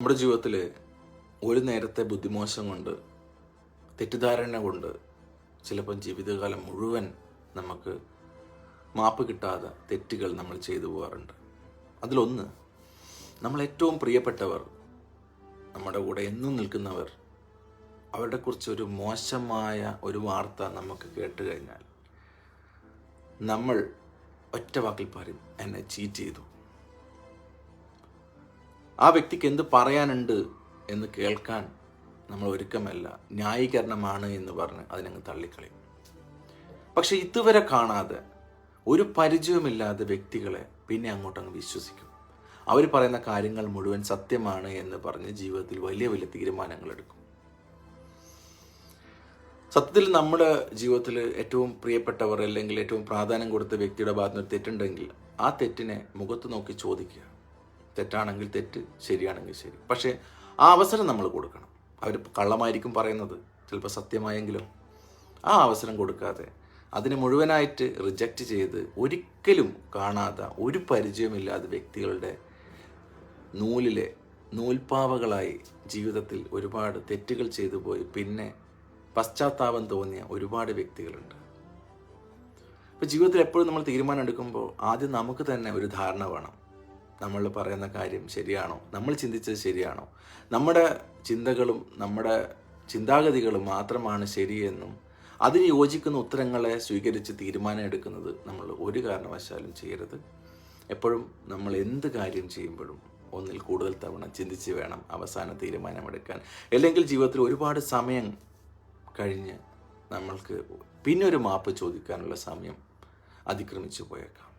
നമ്മുടെ ജീവിതത്തിൽ ഒരു നേരത്തെ ബുദ്ധിമോശം കൊണ്ട് തെറ്റിദ്ധാരണ കൊണ്ട് ചിലപ്പം ജീവിതകാലം മുഴുവൻ നമുക്ക് മാപ്പ് കിട്ടാതെ തെറ്റുകൾ നമ്മൾ ചെയ്തു പോകാറുണ്ട്. അതിലൊന്ന് നമ്മൾ ഏറ്റവും പ്രിയപ്പെട്ടവർ നമ്മുടെ കൂടെ എന്നും നിൽക്കുന്നവർ അവരുടെ കുറിച്ച് ഒരു മോശമായ ഒരു വാർത്ത നമുക്ക് കേട്ട് കഴിഞ്ഞാൽ നമ്മൾ ഒറ്റ വാക്കിൽ പറയും എന്നെ ചീറ്റ് ചെയ്തു. ആ വ്യക്തിക്ക് എന്ത് പറയാനുണ്ട് എന്ന് കേൾക്കാൻ നമ്മൾ ഒരുക്കമല്ല. ന്യായീകരണമാണ് എന്ന് പറഞ്ഞ് അതിനങ്ങ് തള്ളിക്കളയും. പക്ഷെ ഇതുവരെ കാണാതെ ഒരു പരിചയമില്ലാത്ത വ്യക്തികളെ പിന്നെ അങ്ങോട്ടങ്ങ് വിശ്വസിക്കും. അവർ പറയുന്ന കാര്യങ്ങൾ മുഴുവൻ സത്യമാണ് എന്ന് പറഞ്ഞ് ജീവിതത്തിൽ വലിയ വലിയ തീരുമാനങ്ങൾ എടുക്കും സത്യത്തിൽ നമ്മുടെ ജീവിതത്തിൽ ഏറ്റവും പ്രിയപ്പെട്ടവർ അല്ലെങ്കിൽ ഏറ്റവും പ്രാധാന്യം കൊടുത്ത വ്യക്തിയുടെ ഭാഗത്ത് നിന്ന് തെറ്റുണ്ടെങ്കിൽ ആ തെറ്റിനെ മുഖത്ത് നോക്കി ചോദിക്കുക. തെറ്റാണെങ്കിൽ തെറ്റ് ശരിയാണെങ്കിൽ ശരി. പക്ഷേ ആ അവസരം നമ്മൾ കൊടുക്കണം. അവർ കള്ളമായിരിക്കും പറയുന്നത്. ചിലപ്പോൾ സത്യമായെങ്കിലും. ആ അവസരം കൊടുക്കാതെ അതിനെ മുഴുവനായിട്ട് റിജക്റ്റ് ചെയ്ത് ഒരിക്കലും കാണാത്ത ഒരു പരിചയമില്ലാത്ത വ്യക്തികളുടെ നൂലിലെ നൂൽപ്പാവകളായി ജീവിതത്തിൽ ഒരുപാട് തെറ്റുകൾ ചെയ്തു പോയി. പിന്നെ പശ്ചാത്താപം തോന്നിയ ഒരുപാട് വ്യക്തികളുണ്ട്. ഇപ്പം ജീവിതത്തിൽ എപ്പോഴും നമ്മൾ തീരുമാനം എടുക്കുമ്പോൾ ആദ്യം നമുക്ക് തന്നെ ഒരു ധാരണ വേണം. നമ്മൾ പറയുന്ന കാര്യം ശരിയാണോ? നമ്മൾ ചിന്തിച്ചത് ശരിയാണോ? നമ്മുടെ ചിന്തകളും നമ്മുടെ ചിന്താഗതികളും മാത്രമാണ് ശരിയെന്നും അതിന് യോജിക്കുന്ന ഉത്തരങ്ങളെ സ്വീകരിച്ച് തീരുമാനം എടുക്കുന്നത് നമ്മൾ ഒരു കാരണവശാലും ചെയ്യരുത്. എപ്പോഴും നമ്മൾ എന്ത് കാര്യം ചെയ്യുമ്പോഴും ഒന്നിൽ കൂടുതൽ തവണ ചിന്തിച്ച് വേണം അവസാന തീരുമാനമെടുക്കാൻ. അല്ലെങ്കിൽ ജീവിതത്തിൽ ഒരുപാട് സമയം കഴിഞ്ഞ് നമ്മൾക്ക് പിന്നൊരു മാപ്പ് ചോദിക്കാനുള്ള സമയം അതിക്രമിച്ചു പോയേക്കാം.